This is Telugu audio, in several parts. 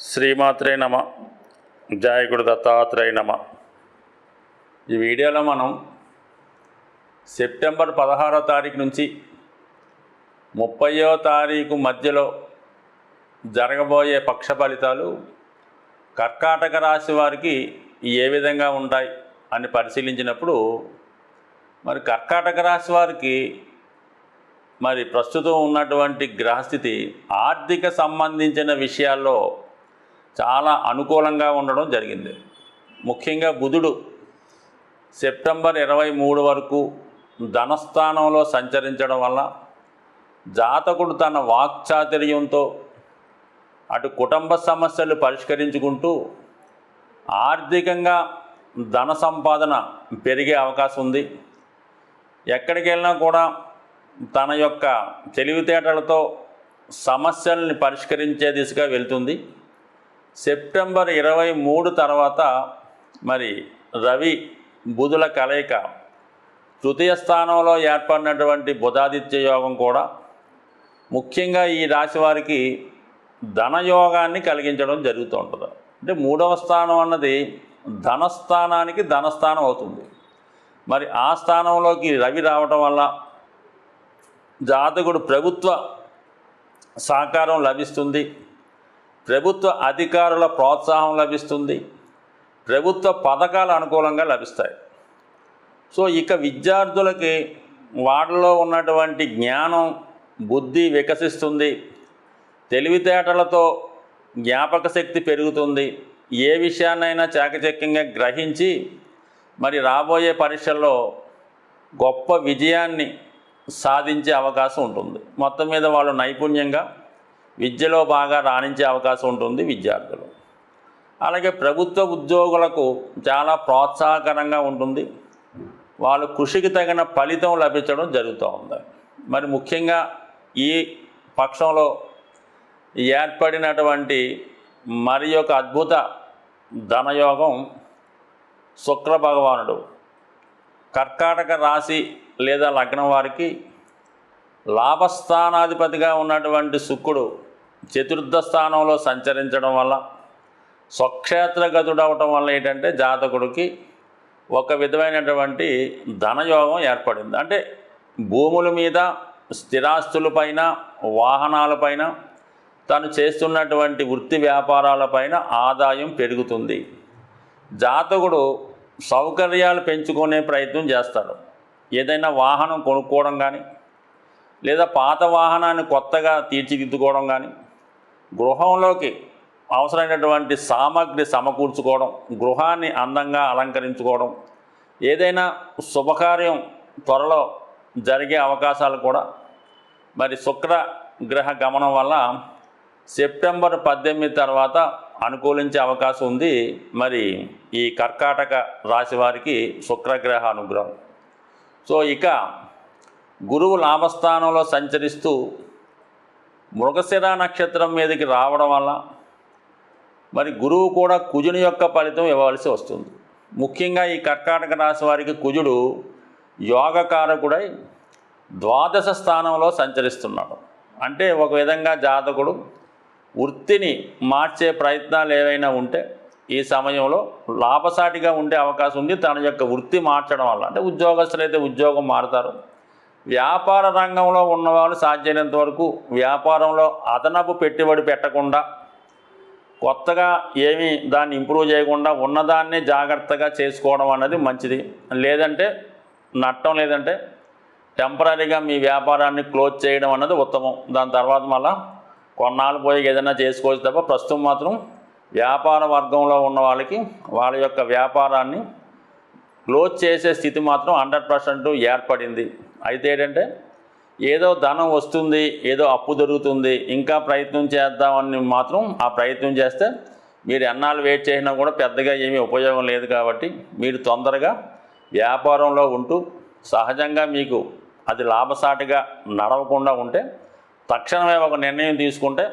శ్రీమాత్రే నమ. జాయకుడు దత్తాత్రేయ నమ. ఈ వీడియోలో మనం సెప్టెంబర్ పదహారో తారీఖు నుంచి ముప్పయో తారీఖు మధ్యలో జరగబోయే పక్ష ఫలితాలు కర్కాటక రాశి వారికి ఏ విధంగా ఉంటాయి అని పరిశీలించినప్పుడు మరి కర్కాటక రాశి వారికి మరి ప్రస్తుతం ఉన్నటువంటి గ్రహస్థితి ఆర్థిక సంబంధించిన విషయాల్లో చాలా అనుకూలంగా ఉండడం జరిగింది. ముఖ్యంగా బుధుడు సెప్టెంబర్ ఇరవై మూడు వరకు ధనస్థానంలో సంచరించడం వల్ల జాతకుడు తన వాక్చాతుర్యంతో అటు కుటుంబ సమస్యలు పరిష్కరించుకుంటూ ఆర్థికంగా ధన సంపాదన పెరిగే అవకాశం ఉంది. ఎక్కడికి వెళ్ళినా కూడా తన యొక్క తెలివితేటలతో సమస్యల్ని పరిష్కరించే దిశగా వెళ్తుంది. సెప్టెంబర్ ఇరవై మూడు తర్వాత మరి రవి బుధుల కలయిక తృతీయ స్థానంలో ఏర్పడినటువంటి బుధాదిత్య యోగం కూడా ముఖ్యంగా ఈ రాశి వారికి ధనయోగాన్ని కలిగించడం జరుగుతూ ఉంటుంది. అంటే మూడవ స్థానం అన్నది ధనస్థానానికి ధనస్థానం అవుతుంది. మరి ఆ స్థానంలోకి రవి రావటం వల్ల జాతకుడు ప్రభుత్వ సహకారం లభిస్తుంది. ప్రభుత్వ అధికారుల ప్రోత్సాహం లభిస్తుంది. ప్రభుత్వ పథకాలు అనుకూలంగా లభిస్తాయి. సో ఇక విద్యార్థులకి వాళ్ళలో ఉన్నటువంటి జ్ఞానం బుద్ధి వికసిస్తుంది. తెలివితేటలతో జ్ఞాపక శక్తి పెరుగుతుంది. ఏ విషయాన్నైనా చాకచక్యంగా గ్రహించి మరి రాబోయే పరీక్షల్లో గొప్ప విజయాన్ని సాధించే అవకాశం ఉంటుంది. మొత్తం మీద వాళ్ళు నైపుణ్యంగా విద్యలో బాగా రాణించే అవకాశం ఉంటుంది విద్యార్థులు. అలాగే ప్రభుత్వ ఉద్యోగులకు చాలా ప్రోత్సాహకరంగా ఉంటుంది. వాళ్ళ కృషికి తగిన ఫలితం లభించడం జరుగుతూ ఉంది. మరి ముఖ్యంగా ఈ పక్షంలో ఏర్పడినటువంటి మరి యొక్క అద్భుత ధనయోగం శుక్ర భగవానుడు. కర్కాటక రాశి లేదా లగ్నం వారికి లాభస్థానాధిపతిగా ఉన్నటువంటి శుక్రుడు చతుర్థ స్థానంలో సంచరించడం వల్ల స్వక్షేత్రగతుడవటం వల్ల ఏంటంటే జాతకుడికి ఒక విధమైనటువంటి ధనయోగం ఏర్పడింది. అంటే భూముల మీద స్థిరాస్తులపైన వాహనాలపైన తను చేస్తున్నటువంటి వృత్తి వ్యాపారాలపైన ఆదాయం పెరుగుతుంది. జాతకుడు సౌకర్యాలు పెంచుకునే ప్రయత్నం చేస్తాడు. ఏదైనా వాహనం కొనుక్కోవడం కానీ లేదా పాత వాహనాన్ని కొత్తగా తీర్చిదిద్దుకోవడం కానీ గృహంలోకి అవసరమైనటువంటి సామాగ్రి సమకూర్చుకోవడం గృహాన్ని అందంగా అలంకరించుకోవడం ఏదైనా శుభకార్యం త్వరలో జరిగే అవకాశాలు కూడా మరి శుక్ర గ్రహ గమనం వల్ల సెప్టెంబర్ పద్దెనిమిది తర్వాత అనుకూలించే అవకాశం ఉంది. మరి ఈ కర్కాటక రాశి వారికి శుక్రగ్రహ అనుగ్రహం. సో ఇక గురువు లాభస్థానంలో సంచరిస్తూ మృగశిర నక్షత్రం మీదకి రావడం వల్ల మరి గురువు కూడా కుజుని యొక్క ఫలితం ఇవ్వవలసి వస్తుంది. ముఖ్యంగా ఈ కర్కాటక రాశి వారికి కుజుడు యోగకారకుడై ద్వాదశ స్థానంలో సంచరిస్తున్నాడు. అంటే ఒక విధంగా జాతకుడు వృత్తిని మార్చే ప్రయత్నాలు ఏవైనా ఉంటే ఈ సమయంలో లాభసాటిగా ఉండే అవకాశం ఉంది. తన యొక్క వృత్తి మార్చడం వల్ల అంటే ఉద్యోగస్తులైతే ఉద్యోగం మారుతారు. వ్యాపార రంగంలో ఉన్నవాళ్ళు సాధ్యమైనంత వరకు వ్యాపారంలో అదనపు పెట్టుబడి పెట్టకుండా కొత్తగా ఏమీ దాన్ని ఇంప్రూవ్ చేయకుండా ఉన్నదాన్నే జాగ్రత్తగా చేసుకోవడం అనేది మంచిది. లేదంటే నట్టం లేదంటే టెంపరీగా మీ వ్యాపారాన్ని క్లోజ్ చేయడం అన్నది ఉత్తమం. దాని తర్వాత మళ్ళా కొన్నాళ్ళు పోయి ఏదైనా చేసుకోవచ్చు తప్ప ప్రస్తుతం మాత్రం వ్యాపార వర్గంలో ఉన్న వాళ్ళకి వాళ్ళ యొక్క వ్యాపారాన్ని క్లోజ్ చేసే స్థితి మాత్రం హండ్రెడ్ ఏర్పడింది. అయితే ఏంటంటే ఏదో ధనం వస్తుంది ఏదో అప్పు దొరుకుతుంది ఇంకా ప్రయత్నం చేద్దామని మాత్రం ఆ ప్రయత్నం చేస్తే మీరు ఎన్నాళ్ళు వెయిట్ చేసినా కూడా పెద్దగా ఏమీ ఉపయోగం లేదు కాబట్టి మీరు తొందరగా వ్యాపారంలో ఉంటూ సహజంగా మీకు అది లాభసాటిగా నడవకుండా ఉంటే తక్షణమే ఒక నిర్ణయం తీసుకుంటే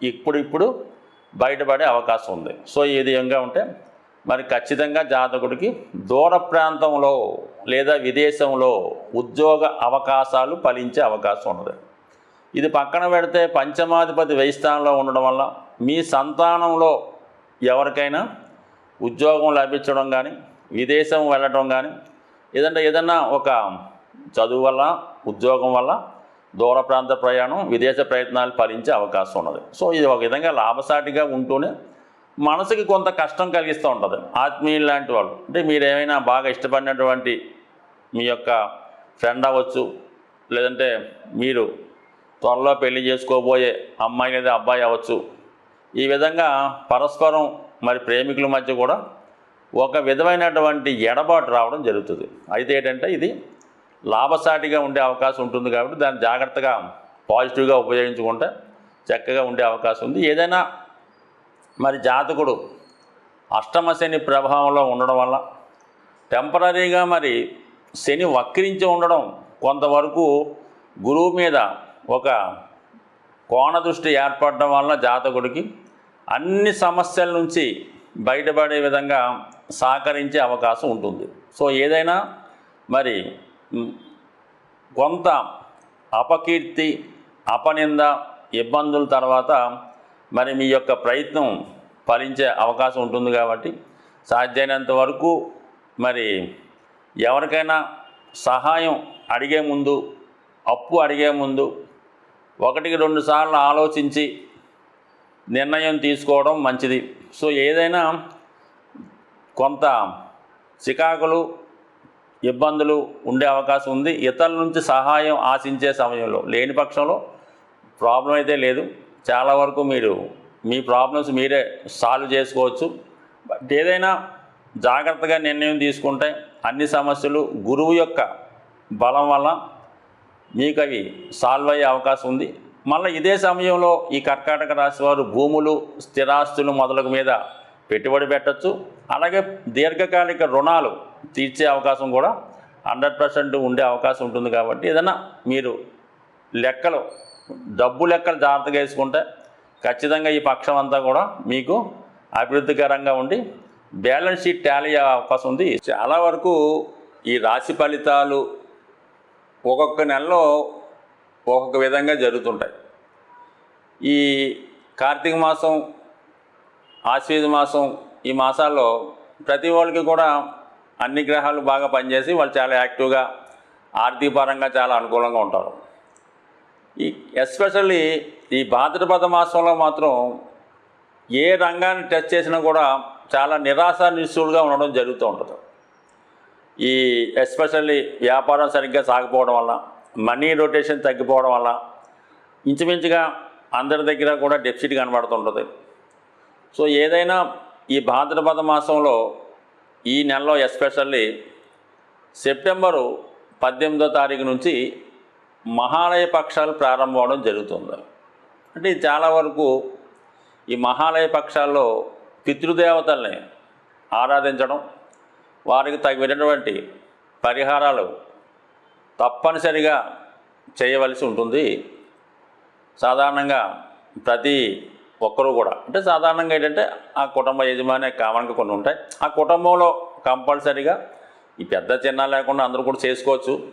ఇప్పుడిప్పుడు బయటపడే అవకాశం ఉంది. సో ఈ విధంగా ఉంటే మరి ఖచ్చితంగా జాతకుడికి దూర ప్రాంతంలో లేదా విదేశంలో ఉద్యోగ అవకాశాలు ఫలించే అవకాశం ఉన్నది. ఇది పక్కన పెడితే పంచమాధిపతి వెయ్యి స్థానంలో ఉండడం వల్ల మీ సంతానంలో ఎవరికైనా ఉద్యోగం లభించడం కానీ విదేశం వెళ్ళడం కానీ ఏదంటే ఏదన్నా ఒక చదువు వల్ల ఉద్యోగం వల్ల దూర ప్రాంత ప్రయాణం విదేశ ప్రయత్నాలు ఫలించే అవకాశం ఉన్నది. సో ఇది ఒక విధంగా లాభసాటిగా ఉంటూనే మనసుకి కొంత కష్టం కలిగిస్తూ ఉంటుంది. ఆత్మీయులు లాంటి వాళ్ళు. అంటే మీరు ఏమైనా బాగా ఇష్టపడినటువంటి మీ యొక్క ఫ్రెండ్ అవ్వచ్చు లేదంటే మీరు త్వరలో పెళ్ళి చేసుకోబోయే అమ్మాయి లేదా అబ్బాయి అవ్వచ్చు. ఈ విధంగా పరస్పరం మరి ప్రేమికుల మధ్య కూడా ఒక విధమైనటువంటి ఎడబాటు రావడం జరుగుతుంది. అయితే ఏంటంటే ఇది లాభసాటిగా ఉండే అవకాశం ఉంటుంది కాబట్టి దాన్ని జాగ్రత్తగా పాజిటివ్గా ఉపయోగించుకుంటే చక్కగా ఉండే అవకాశం ఉంది. ఏదైనా మరి జాతకుడు అష్టమ శని ప్రభావంలో ఉండడం వల్ల టెంపరీగా మరి శని వక్రించి ఉండడం కొంతవరకు గురువు మీద ఒక కోణ దృష్టి ఏర్పడడం వలన జాతకుడికి అన్ని సమస్యల నుంచి బయటపడే విధంగా సహకరించే అవకాశం ఉంటుంది. సో ఏదైనా మరి కొంత అపకీర్తి అపనింద ఇబ్బందుల తర్వాత మరి మీ యొక్క ప్రయత్నం ఫలించే అవకాశం ఉంటుంది కాబట్టి సాధ్యమైనంత వరకు మరి ఎవరికైనా సహాయం అడిగే ముందు అప్పు అడిగే ముందు ఒకటికి రెండు సార్లు ఆలోచించి నిర్ణయం తీసుకోవడం మంచిది. సో ఏదైనా కొంత చికాకులు ఇబ్బందులు ఉండే అవకాశం ఉంది. ఇతరుల నుంచి సహాయం ఆశించే సమయంలో లేని పక్షంలో ప్రాబ్లం అయితే లేదు. చాలా వరకు మీరు మీ ప్రాబ్లమ్స్ మీరే సాల్వ్ చేసుకోవచ్చు. బట్ ఏదైనా జాగ్రత్తగా నిర్ణయం తీసుకుంటే అన్ని సమస్యలు గురువు యొక్క బలం వల్ల మీకు అవి సాల్వ్ అయ్యే అవకాశం ఉంది. మళ్ళీ ఇదే సమయంలో ఈ కర్కాటక రాశి వారు భూములు స్థిరాస్తులు మొదలగు మీద పెట్టుబడి పెట్టచ్చు. అలాగే దీర్ఘకాలిక రుణాలు తీర్చే అవకాశం కూడా హండ్రెడ్ పర్సెంట్ ఉండే అవకాశం ఉంటుంది కాబట్టి ఏదైనా మీరు లెక్కలు డబ్బు లెక్కలు జాగ్రత్తగా వేసుకుంటే ఖచ్చితంగా ఈ పక్షం అంతా కూడా మీకు అభివృద్ధికరంగా ఉండి బ్యాలెన్స్ షీట్ టాలీ అవకాశం ఉంది. చాలా వరకు ఈ రాశి ఫలితాలు ఒక్కొక్క నెలలో ఒక్కొక్క విధంగా జరుగుతుంటాయి. ఈ కార్తీక మాసం ఆశ్వేజ మాసం ఈ మాసాల్లో ప్రతి వాళ్ళకి కూడా అన్ని గ్రహాలు బాగా పనిచేసి వాళ్ళు చాలా యాక్టివ్గా ఆర్థిక పరంగా చాలా అనుకూలంగా ఉంటారు. ఈ ఎస్పెషల్లీ ఈ భాద్రపద మాసంలో మాత్రం ఏ రంగాన్ని టచ్ చేసినా కూడా చాలా నిరాశ నిస్సుడుగా ఉండడం జరుగుతూ ఉంటుంది. ఈ ఎస్పెషల్లీ వ్యాపారం సరిగ్గా సాగిపోవడం వల్ల మనీ రొటేషన్ తగ్గిపోవడం వల్ల ఇంచుమించుగా అందరి దగ్గర కూడా డెఫిసిట్ కనబడుతుంటుంది సో ఏదైనా ఈ భాద్రపద మాసంలో ఈ నెలలో ఎస్పెషల్లీ సెప్టెంబరు పద్దెనిమిదో తారీఖు నుంచి మహాలయ పక్షాలు ప్రారంభం అవడం జరుగుతుంది. అంటే చాలా వరకు ఈ మహాలయ పక్షాల్లో పితృదేవతల్ని ఆరాధించడం వారికి తగినటువంటి పరిహారాలు తప్పనిసరిగా చేయవలసి ఉంటుంది. సాధారణంగా ప్రతి ఒక్కరూ కూడా. అంటే సాధారణంగా ఏంటంటే ఆ కుటుంబ యజమాని కామన్గా కొన్ని ఉంటాయి. ఆ కుటుంబంలో కంపల్సరిగా ఈ పెద్ద చిన్న లేకుండా అందరూ కూడా చేసుకోవచ్చు.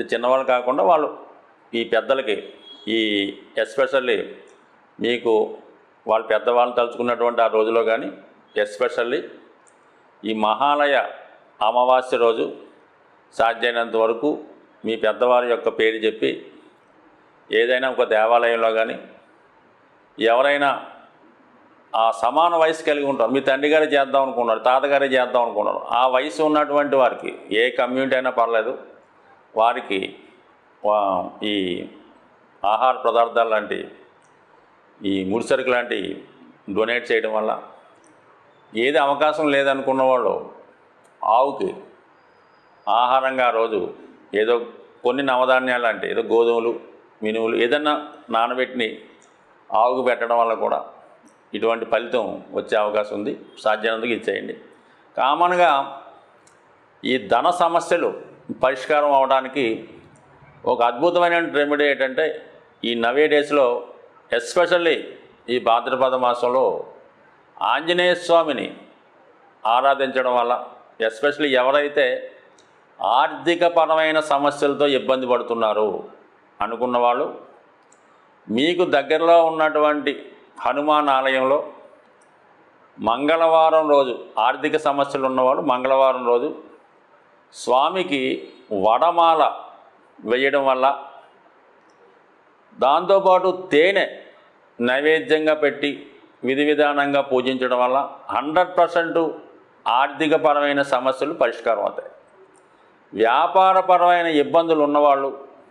ఈ చిన్నవాళ్ళు కాకుండా వాళ్ళు ఈ పెద్దలకి ఈ ఎస్పెషల్లీ మీకు వాళ్ళ పెద్దవాళ్ళని తలుచుకున్నటువంటి ఆ రోజులో కానీ ఎస్పెషల్లీ ఈ మహాలయ అమావాస్య రోజు సాధ్యమైనంత వరకు మీ పెద్దవారి యొక్క పేరు చెప్పి ఏదైనా ఒక దేవాలయంలో కానీ ఎవరైనా ఆ సమాన వయసు కలిగి ఉంటారు. మీ తండ్రి గారే చేద్దాం అనుకున్నారు తాతగారే చేద్దాం అనుకున్నారు. ఆ వయసు ఉన్నటువంటి వారికి ఏ కమ్యూనిటీ అయినా పర్లేదు వారికి ఈ ఆహార పదార్థాలు లాంటి ఈ ముడిసరుకు లాంటి డొనేట్ చేయడం వల్ల ఏది అవకాశం లేదనుకున్న వాళ్ళు ఆవుకి ఆహారంగా రోజు ఏదో కొన్ని నవధాన్యాలు లాంటి ఏదో గోధుమలు మినుములు ఏదన్నా నానబెట్టిని ఆవుకు పెట్టడం వల్ల కూడా ఇటువంటి ఫలితం వచ్చే అవకాశం ఉంది. సాధ్యమైనందుకు ఇచ్చేయండి. కామన్గా ఈ ధన సమస్యలు పరిష్కారం అవడానికి ఒక అద్భుతమైన రెమెడీ ఏంటంటే ఈ నవే డేస్లో ఎస్పెషల్లీ ఈ భాద్రపద మాసంలో ఆంజనేయ స్వామిని ఆరాధించడం వల్ల ఎస్పెషల్లీ ఎవరైతే ఆర్థికపరమైన సమస్యలతో ఇబ్బంది పడుతున్నారు అనుకున్న వాళ్ళు మీకు దగ్గరలో ఉన్నటువంటి హనుమాన్ ఆలయంలో మంగళవారం రోజు ఆర్థిక సమస్యలు ఉన్నవాళ్ళు మంగళవారం రోజు స్వామికి వడమాల వేయడం వల్ల దాంతోపాటు తేనె నైవేద్యంగా పెట్టి విధి విధానంగా పూజించడం వల్ల హండ్రెడ్ పర్సెంట్ ఆర్థికపరమైన సమస్యలు పరిష్కారం అవుతాయి. వ్యాపారపరమైన ఇబ్బందులు ఉన్నవాళ్ళు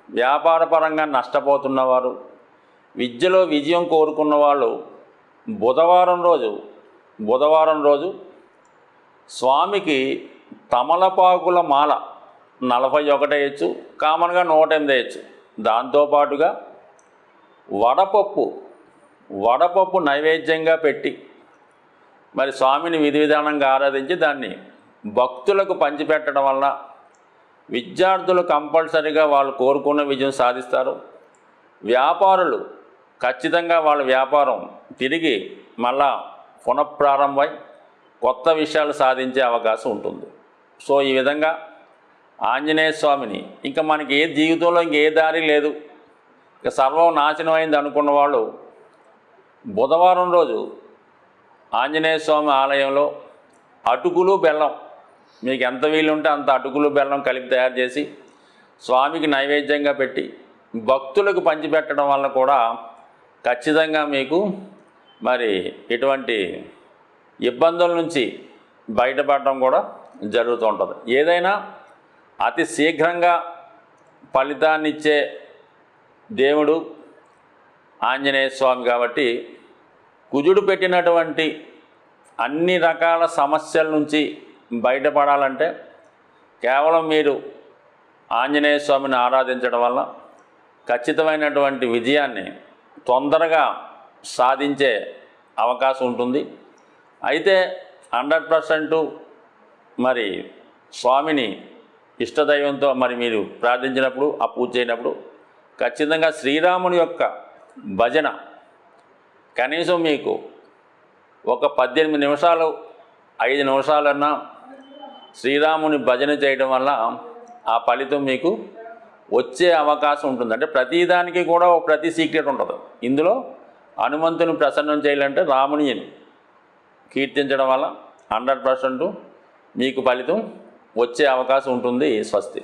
వ్యాపారపరంగా నష్టపోతున్నవారు విద్యలో విజయం కోరుకున్న వాళ్ళు బుధవారం రోజు బుధవారం రోజు స్వామికి తమలపాకుల మాల నలభై ఒకటి వేయచ్చు కామన్గా నూట ఎనిమిది వేయచ్చు. దాంతోపాటుగా వడపప్పు వడపప్పు నైవేద్యంగా పెట్టి మరి స్వామిని విధి విధానంగా ఆరాధించి దాన్ని భక్తులకు పంచిపెట్టడం వల్ల విద్యార్థులు కంపల్సరీగా వాళ్ళు కోరుకున్న విజయం సాధిస్తారు. వ్యాపారులు ఖచ్చితంగా వాళ్ళ వ్యాపారం తిరిగి మళ్ళా పునఃప్రారంభమై కొత్త విషయాలు సాధించే అవకాశం ఉంటుంది. సో ఈ విధంగా ఆంజనేయ స్వామిని. ఇంకా మనకి ఏ జీవితంలో ఇంకే దారి లేదు. ఇక సర్వం నాశనం అయింది అనుకున్న వాళ్ళు బుధవారం రోజు ఆంజనేయ స్వామి ఆలయంలో అటుకులు బెల్లం మీకు ఎంత వీలుంటే అంత అటుకులు బెల్లం కలిపి తయారు చేసి స్వామికి నైవేద్యంగా పెట్టి భక్తులకు పంచిపెట్టడం వల్ల కూడా ఖచ్చితంగా మీకు మరి ఇటువంటి ఇబ్బందుల నుంచి బయటపడడం కూడా జరుగుతూ ఉంటుంది. ఏదైనా అతి శీఘ్రంగా ఫలితాన్ని ఇచ్చే దేవుడు ఆంజనేయ స్వామి కాబట్టి కుజుడు పెట్టినటువంటి అన్ని రకాల సమస్యల నుంచి బయటపడాలంటే కేవలం మీరు ఆంజనేయ స్వామిని ఆరాధించడం వల్ల ఖచ్చితమైనటువంటి విజయాన్ని తొందరగా సాధించే అవకాశం ఉంటుంది. అయితే హండ్రెడ్ పర్సెంట్ మరి స్వామిని ఇష్టదైవంతో మరి మీరు ప్రార్థించినప్పుడు ఆ పూజ చేయనప్పుడు ఖచ్చితంగా శ్రీరాముని యొక్క భజన కనీసం మీకు ఒక పద్దెనిమిది నిమిషాలు ఐదు నిమిషాలన్నా శ్రీరాముని భజన చేయడం వల్ల ఆ ఫలితం మీకు వచ్చే అవకాశం ఉంటుంది. అంటే ప్రతిదానికి కూడా ఒక ప్రతి సీక్రెట్ ఉంటుంది. ఇందులో హనుమంతుని ప్రసన్నం చేయాలంటే రాముని కీర్తించడం వల్ల హండ్రెడ్ పర్సెంట్ మీకు ఫలితం వచ్చే అవకాశం ఉంటుంది స్వస్తి.